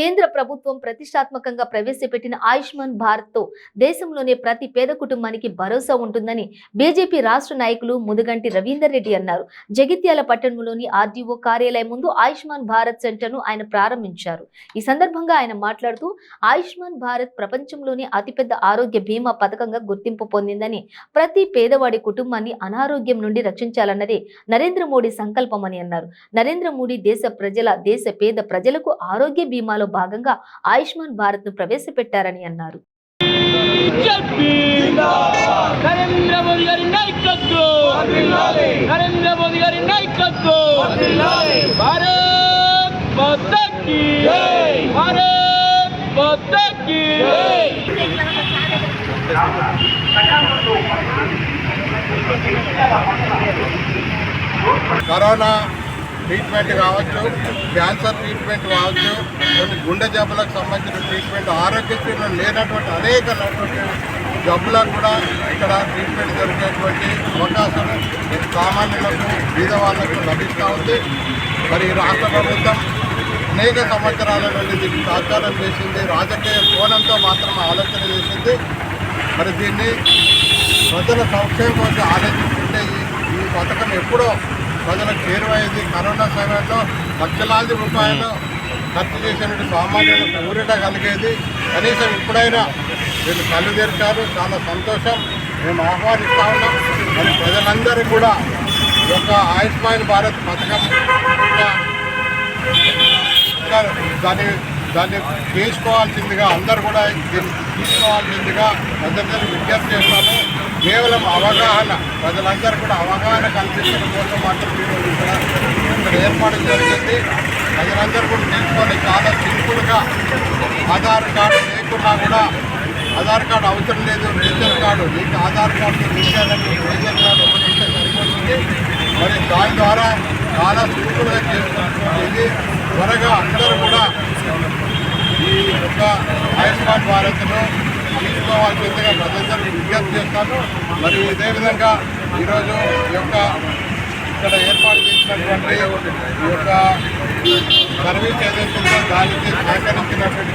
కేంద్ర ప్రభుత్వం ప్రతిష్టాత్మకంగా ప్రవేశపెట్టిన ఆయుష్మాన్ భారత్తో దేశంలోనే ప్రతి పేద కుటుంబానికి భరోసా ఉంటుందని బీజేపీ రాష్ట్ర నాయకులు ముదుగంటి రవీందర్ రెడ్డి అన్నారు. జగిత్యాల పట్టణంలోని ఆర్డీఓ కార్యాలయం ముందు ఆయుష్మాన్ భారత్ సెంటర్ను ఆయన ప్రారంభించారు. ఈ సందర్భంగా ఆయన మాట్లాడుతూ ఆయుష్మాన్ భారత్ ప్రపంచంలోనే అతిపెద్ద ఆరోగ్య బీమా పథకంగా గుర్తింపు పొందిందని ప్రతి పేదవాడి కుటుంబాన్ని అనారోగ్యం నుండి రక్షించాలన్నదే నరేంద్ర మోడీ సంకల్పమని అన్నారు. నరేంద్ర మోడీ దేశ ప్రజల దేశ పేద ప్రజలకు ఆరోగ్య బీమాలో భాగంగా ఆయుష్మాన్ భారత్ను ప్రవేశపెట్టారని అన్నారు. చెప్పి నరేంద్ర మోదీ గారి నాయకత్వం. నరేంద్ర మోదీ గారి నాయకత్వం. భారత్ మాతా కీ భారత్ మాతా కీ కరోనా ట్రీట్మెంట్ కావచ్చు క్యాన్సర్ ట్రీట్మెంట్ కావచ్చు కొన్ని గుండె జబ్బులకు సంబంధించిన ట్రీట్మెంట్ ఆరోగ్యశ్రీలో లేనటువంటి అనేక జబ్బులకు కూడా ఇక్కడ ట్రీట్మెంట్ దొరికేటువంటి అవకాశం సామాన్యులకు బీద వాళ్ళకు లభిస్తూ ఉంది. మరి రాష్ట్ర ప్రభుత్వం అనేక సంవత్సరాల నుండి దీన్ని సహకారం చేసింది. రాజకీయ కోణంతో మాత్రం ఆలోచన చేసింది. మరి దీన్ని ప్రజల సంక్షేమం కోసం ఆలోచించుకుంటే ఈ పథకం ఎప్పుడో ప్రజలకు చేరువైంది. కరోనా సమయంలో లక్షలాది రూపాయలు ఖర్చు చేసినటువంటి సామాన్యులకు ఊరిట కలిగేది. కనీసం ఇప్పుడైనా వీళ్ళు కళ్ళు తెరిచారు. చాలా సంతోషం. మేము ఆహ్వానిస్తా ఉన్నాం. మరి ప్రజలందరూ కూడా ఒక యొక్క ఆయుష్మాన్ భారత్ పథకం దాని దాన్ని చేసుకోవాల్సిందిగా తీసుకోవాల్సిందిగా అందరు కూడా తీసుకోవాల్సిందిగా ప్రజలందరూ విజ్ఞప్తి చేస్తాము. కేవలం అవగాహన ప్రజలందరూ కూడా అవగాహన కల్పించడం కోసం మాత్రం ఇక్కడ ఏర్పాటు జరిగింది. ప్రజలందరూ కూడా తీసుకొని చాలా సింపుల్గా ఆధార్ కార్డు లేకున్నా కూడా ఆధార్ కార్డు అవసరం లేదు రేషన్ కార్డు మీకు Aadhaar card ration ration card ఒకటి ఉంటే సరిపోతుంది. మరి దాని ద్వారా చాలా సింపుల్గా చేసుకుంటున్నది ఇది త్వరగా అందరూ కూడా ఈ యొక్క ఆయుష్మాన్ భారత్ను తీసుకోవాల్సిందిగా ప్రజలందరూ విజ్ఞప్తి చేస్తాను. మరి ఇదే విధంగా ఈరోజు ఈ యొక్క ఇక్కడ ఏర్పాటు చేసినటువంటి ఈ యొక్క సర్వీస్ ఏదైతే దానికి సహకరించినటువంటి